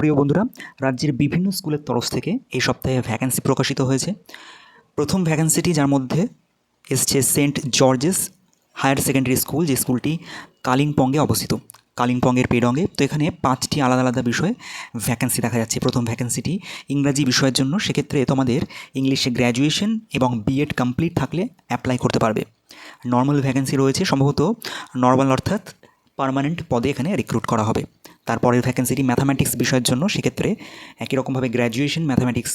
প্রিয় বন্ধুরা, রাজ্যের বিভিন্ন স্কুলের তরফ থেকে এই সপ্তাহে ভ্যাকেন্সি প্রকাশিত হয়েছে। প্রথম ভ্যাকেন্সিটি যার মধ্যে এসছে Saint George's higher secondary school, যে স্কুলটি কালিম্পংয়ে অবস্থিত। কালিম্পংয়ের পেডঙ্গে তো এখানে পাঁচটি আলাদা আলাদা বিষয়ে ভ্যাকেন্সি দেখা যাচ্ছে। প্রথম ভ্যাকেন্সিটি ইংরাজি বিষয়ের জন্য, সেক্ষেত্রে তোমাদের ইংলিশে গ্র্যাজুয়েশন এবং বিএড কমপ্লিট থাকলে অ্যাপ্লাই করতে পারবে। নর্মাল ভ্যাকেন্সি রয়েছে, সম্ভবত নর্মাল অর্থাৎ পার্মানেন্ট পদে এখানে রিক্রুট করা হবে। তারপরের ভ্যাকেন্সিটি ম্যাথামেটিক্স বিষয়ের জন্য, সেক্ষেত্রে একই রকমভাবে গ্র্যাজুয়েশন ম্যাথামেটিক্স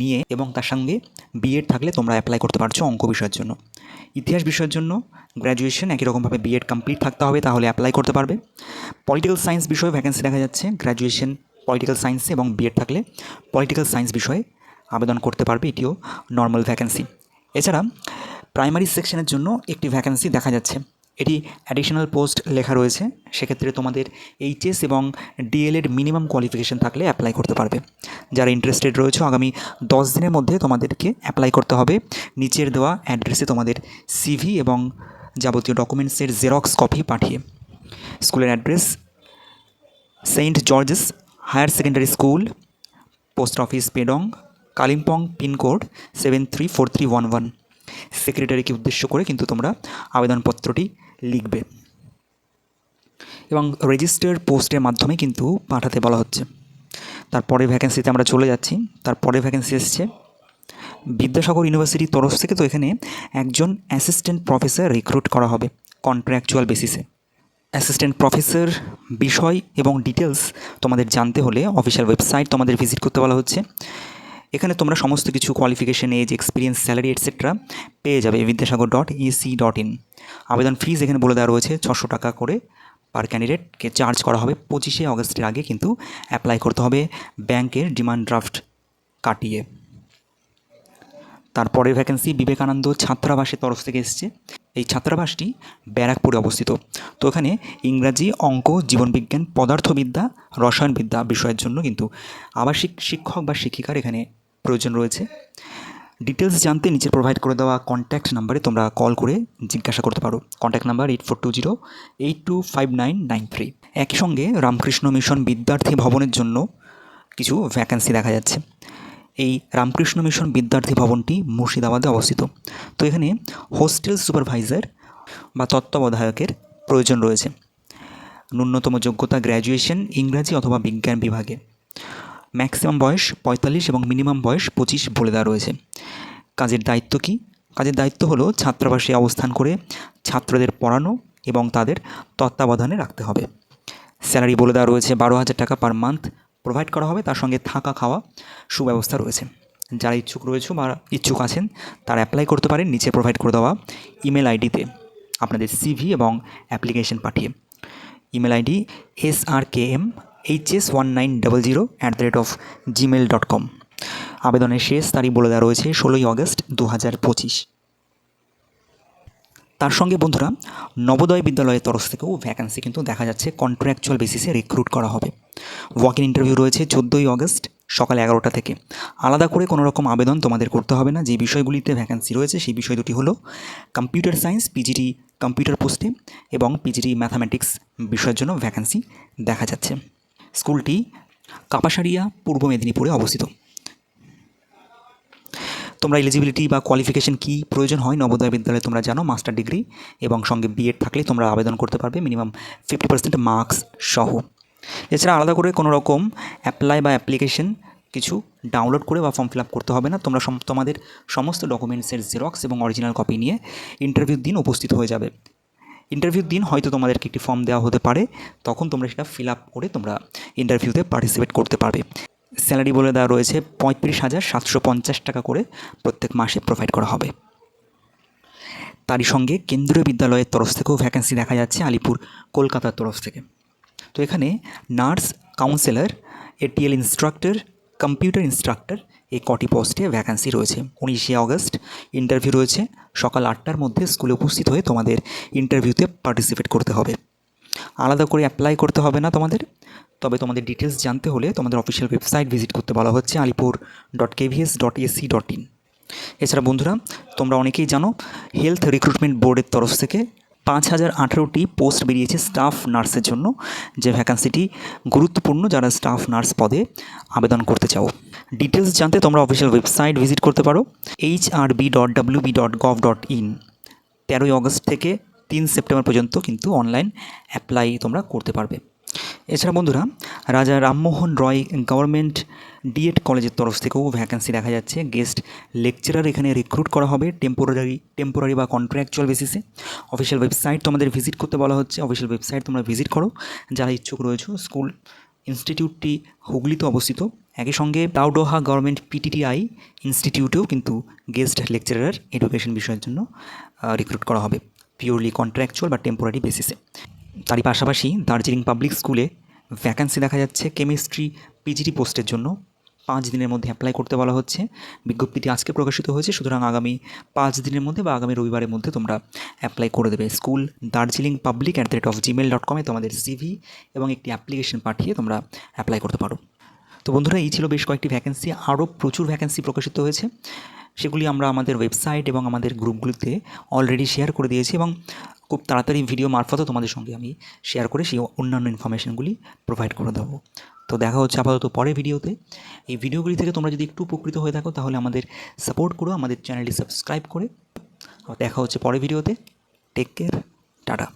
নিয়ে এবং তার সঙ্গে বিএড থাকলে তোমরা অ্যাপ্লাই করতে পারছ অঙ্ক বিষয়ের জন্য। ইতিহাস বিষয়ের জন্য গ্র্যাজুয়েশন একই রকমভাবে বিএড কমপ্লিট থাকতে হবে, তাহলে অ্যাপ্লাই করতে পারবে। পলিটিক্যাল সায়েন্স বিষয়ে ভ্যাকেন্সি দেখা যাচ্ছে গ্র্যাজুয়েশন পলিটিক্যাল সায়েন্সে এবং বিএড থাকলে পলিটিক্যাল সায়েন্স বিষয়ে আবেদন করতে পারবে, এটিও নর্মাল ভ্যাকেন্সি এছাড়া প্রাইমারি সেকশনের জন্য একটি ভ্যাকেন্সি দেখা যাচ্ছে। এটি অ্যাডিশনাল পোস্ট লেখা রয়েছে। সেক্ষেত্রে তোমাদের এইচএস এবং ডিএলএড মিনিমাম কোয়ালিফিকেশন থাকলে অ্যাপ্লাই করতে পারবে। যারা ইন্টারেস্টেড রয়েছে, আগামী দশ দিনের মধ্যে তোমাদেরকে অ্যাপ্লাই করতে হবে। নিচের দেওয়া অ্যাড্রেসে তোমাদের সিভি এবং যাবতীয় ডকুমেন্টসের জেরক্স কপি পাঠিয়ে। স্কুলের address Saint George's higher secondary school post office Pedong Kalimpong pincode seven three four three one one সেক্রেটারিকে উদ্দেশ্য করে কিন্তু তোমরা আবেদনপত্রটি লিখবে। এবং রেজিস্টার পোস্টের মাধ্যমে কিন্তু পাঠাতে বলা হচ্ছে। তারপরে ভ্যাকেন্সিতে আমরা চলে যাচ্ছি। তারপরে ভ্যাকেন্সি এসছে। বিদ্যাসাগর ইউনিভার্সিটির তরফ থেকে তো এখানে একজন অ্যাসিস্ট্যান্ট প্রফেসর রিক্রুট করা হবে কন্ট্রাকচুয়াল বেসিসে অ্যাসিস্ট্যান্ট প্রফেসর বিষয় এবং ডিটেলস তোমাদের জানতে হলে অফিসিয়াল ওয়েবসাইট তোমাদের ভিজিট করতে বলা হচ্ছে। এখানে তোমরা সমস্ত কিছু qualification age experience salary etcetera পেয়ে যাবে Vidyasagar dot EC dot in আবেদন ফিজ এখানে বলে দেওয়া রয়েছে, ছশো টাকা করে পার ক্যান্ডিডেটকে চার্জ করা হবে। পঁচিশে অগস্টের আগে কিন্তু অ্যাপ্লাই করতে হবে ব্যাংকের ডিমান্ড ড্রাফট কাটিয়ে। তারপরে ভ্যাকেন্সি বিবেকানন্দ ছাত্রাবাসের তরফ থেকে এসছে। এই ছাত্রাবাসটি ব্যারাকপুরে অবস্থিত। তো এখানে ইংরাজি, অঙ্ক, জীবনবিজ্ঞান, পদার্থবিদ্যা, রসায়নবিদ্যা বিষয়ের জন্য কিন্তু আবাসিক শিক্ষক বা শিক্ষিকার এখানে প্রয়োজন রয়েছে। ডিটেলস জানতে নিচে প্রোভাইড করে দেওয়া কন্ট্যাক্ট নাম্বারে তোমরা কল করে জিজ্ঞাসা করতে পারো। Contact number eight four two zero eight two five nine nine three একই সঙ্গে রামকৃষ্ণ মিশন বিদ্যার্থী ভবনের জন্য কিছু ভ্যাকেন্সি দেখা যাচ্ছে। এই রামকৃষ্ণ মিশন বিদ্যার্থী ভবনটি মুর্শিদাবাদে অবস্থিত। তো এখানে হোস্টেল সুপারভাইজার বা তত্ত্বাবধায়কের প্রয়োজন রয়েছে। ন্যূনতম যোগ্যতা গ্র্যাজুয়েশন ইংরাজি অথবা বিজ্ঞান বিভাগে। ম্যাক্সিমাম বয়স পঁয়তাল্লিশ এবং মিনিমাম বয়স পঁচিশ বলে দেওয়া রয়েছে। কাজের দায়িত্ব কী? কাজের দায়িত্ব হলো ছাত্রাবাসে অবস্থান করে ছাত্রদের পড়ানো এবং তাদের তত্ত্বাবধানে রাখতে হবে। স্যালারি বলে দেওয়া রয়েছে বারো হাজার টাকা পার মান্থ। প্রোভাইড করা হবে, তার সঙ্গে থাকা খাওয়া সুব্যবস্থা রয়েছে। যারা ইচ্ছুক রয়েছে বা ইচ্ছুক আছেন, তারা অ্যাপ্লাই করতে পারেন, নিচে প্রোভাইড করে দেওয়া ইমেল আইডিতে আপনাদের সিভি এবং অ্যাপ্লিকেশন পাঠিয়ে। Email ID S R K M H S one nine double zero at the rate of Gmail dot com আবেদনের শেষ তারিখ বলে দেওয়া রয়েছে ষোলোই আগস্ট দু হাজার পঁচিশ। তার সঙ্গে বন্ধুরা, নবোদয় বিদ্যালয়ের তরফ থেকেও ভ্যাকান্সি কিন্তু দেখা যাচ্ছে কন্ট্রাকচুয়াল বেসিসে রিক্রুট করা হবে। ওয়াক ইন ইন্টারভিউ রয়েছে চোদ্দোই আগস্ট সকাল এগারোটা থেকে। আলাদা করে কোনো রকম আবেদন তোমাদের করতে হবে না। যে বিষয়গুলিতে ভ্যাকান্সি রয়েছে সেই বিষয় দুটি হলো কম্পিউটার সায়েন্স পিজিটি কম্পিউটার পোস্টে এবং পিজিটি ম্যাথামেটিক্স বিষয়ের জন্য ভ্যাকান্সি দেখা যাচ্ছে। স্কুলটি কাপাসারিয়া, পূর্ব মেদিনীপুরে অবস্থিত। তোমরা এলিজিবিলিটি বা কোয়ালিফিকেশন কী প্রয়োজন হয় নবোদয় বিদ্যালয়ে তোমরা জানো মাস্টার ডিগ্রি এবং সঙ্গে বিএড থাকলে তোমরা আবেদন করতে পারবে মিনিমাম ফিফটি পার্সেন্ট মার্কস সহ। এছাড়া আলাদা করে কোনো রকম অ্যাপ্লাই বা অ্যাপ্লিকেশন কিছু ডাউনলোড করে বা ফর্ম ফিল আপ করতে হবে না। তোমরা তোমাদের সমস্ত ডকুমেন্টসের জেরক্স এবং অরিজিনাল কপি নিয়ে ইন্টারভিউর দিন উপস্থিত হয়ে যাবে। ইন্টারভিউর দিন, হয়তো তোমাদেরকে একটি ফর্ম দেওয়া হতে পারে। তখন তোমরা সেটা ফিল আপ করে তোমরা ইন্টারভিউতে পার্টিসিপেট করতে পারবে। স্যালারি বলে দেওয়া রয়েছে পঁয়ত্রিশ হাজার সাতশো পঞ্চাশ টাকা করে প্রত্যেক মাসে প্রোভাইড করা হবে। তারই সঙ্গে কেন্দ্রীয় বিদ্যালয়ের তরফ থেকেও ভ্যাকেন্সি দেখা যাচ্ছে আলিপুর, কলকাতার তরফ থেকে। তো এখানে nurse counsellor ATL instructor computer instructor, এই কটি পোস্টে ভ্যাকান্সি রয়েছে। উনিশে আগস্ট ইন্টারভিউ রয়েছে। সকাল আটটার মধ্যে স্কুলে উপস্থিত হয়ে তোমাদের ইন্টারভিউতে পার্টিসিপেট করতে হবে। আলাদা করে অ্যাপ্লাই করতে হবে না তোমাদের। তবে তোমাদের ডিটেলস জানতে হলে তোমাদের অফিসিয়াল ওয়েবসাইট ভিজিট করতে বলা হচ্ছে Alipur dot KVS dot AC dot in এছাড়া বন্ধুরা, তোমরা অনেকেই জানো হেলথ রিক্রুটমেন্ট বোর্ডের তরফ থেকে পাঁচ হাজার আঠেরোটি পোস্ট বেরিয়েছে স্টাফ নার্সের জন্য, যে ভ্যাকান্সিটি গুরুত্বপূর্ণ যারা স্টাফ নার্স পদে আবেদন করতে চাও। ডিটেলস জানতে তোমরা অফিসিয়াল ওয়েবসাইট ভিজিট করতে পারো H R B dot W B dot gov dot in তেরোই অগস্ট থেকে তিন সেপ্টেম্বর পর্যন্ত কিন্তু অনলাইন অ্যাপ্লাই তোমরা করতে পারবে। এছাড়া বন্ধুরা রাজা রামমোহন রয় গভর্নমেন্ট ডিএড কলেজের তরফ থেকেও ভ্যাকেন্সি দেখা যাচ্ছে। গেস্ট লেকচারার এখানে রিক্রুট করা হবে টেম্পোরারি টেম্পোরারি বা কন্ট্রাকচুয়াল বেসিসে অফিসিয়াল ওয়েবসাইট তোমাদের ভিজিট করতে বলা হচ্ছে। অফিসিয়াল ওয়েবসাইট তোমরা ভিজিট করো। যারা ইচ্ছুক রয়েছে স্কুল ইনস্টিটিউটটি হুগলিতে অবস্থিত। একই সঙ্গে টাউডোহা গভর্নমেন্ট পিটিটিআই ইনস্টিটিউটেও কিন্তু গেস্ট লেকচারার এডুকেশন বিষয়ের জন্য রিক্রুট করা হবে। পিওরলি কন্ট্রাকচুয়াল বা টেম্পোরারি বেসিসে তারই পাশাপাশি দার্জিলিং পাবলিক স্কুলে ভ্যাকান্সি দেখা যাচ্ছে। কেমিস্ট্রি পিজিটি পোস্টের জন্য। পাঁচ দিনের মধ্যে অ্যাপ্লাই করতে বলা হচ্ছে। বিজ্ঞপ্তিটি আজকে প্রকাশিত হয়েছে। সুতরাং আগামী পাঁচ দিনের মধ্যে বা আগামী রবিবারের মধ্যে তোমরা অ্যাপ্লাই করে দেবে। School Darjeeling public at the rate of Gmail dot কমে তোমাদের সিভি এবং একটি অ্যাপ্লিকেশন পাঠিয়ে তোমরা অ্যাপ্লাই করতে পারো। তো বন্ধুরা, এই ছিল বেশ কয়েকটি ভ্যাকেন্সি আরও প্রচুর ভ্যাকেন্সি প্রকাশিত হয়েছে। সেগুলি আমরা আমাদের ওয়েবসাইট এবং আমাদের গ্রুপগুলিতে অলরেডি শেয়ার করে দিয়েছি এবং খুব তাড়াতাড়ি ভিডিও মারফতও তোমাদের সঙ্গে আমি শেয়ার করে সেই অন্যান্য ইনফরমেশনগুলি প্রোভাইড করে দেবো। তো দেখা হচ্ছে আপাতত পরে ভিডিওতে এই ভিডিওগুলি থেকে তোমরা যদি একটু উপকৃত হয়ে থাকো, তাহলে আমাদের সাপোর্ট করো, আমাদের চ্যানেলটি সাবস্ক্রাইব করে। দেখা হচ্ছে পরে ভিডিওতে টেক কেয়ার টাটা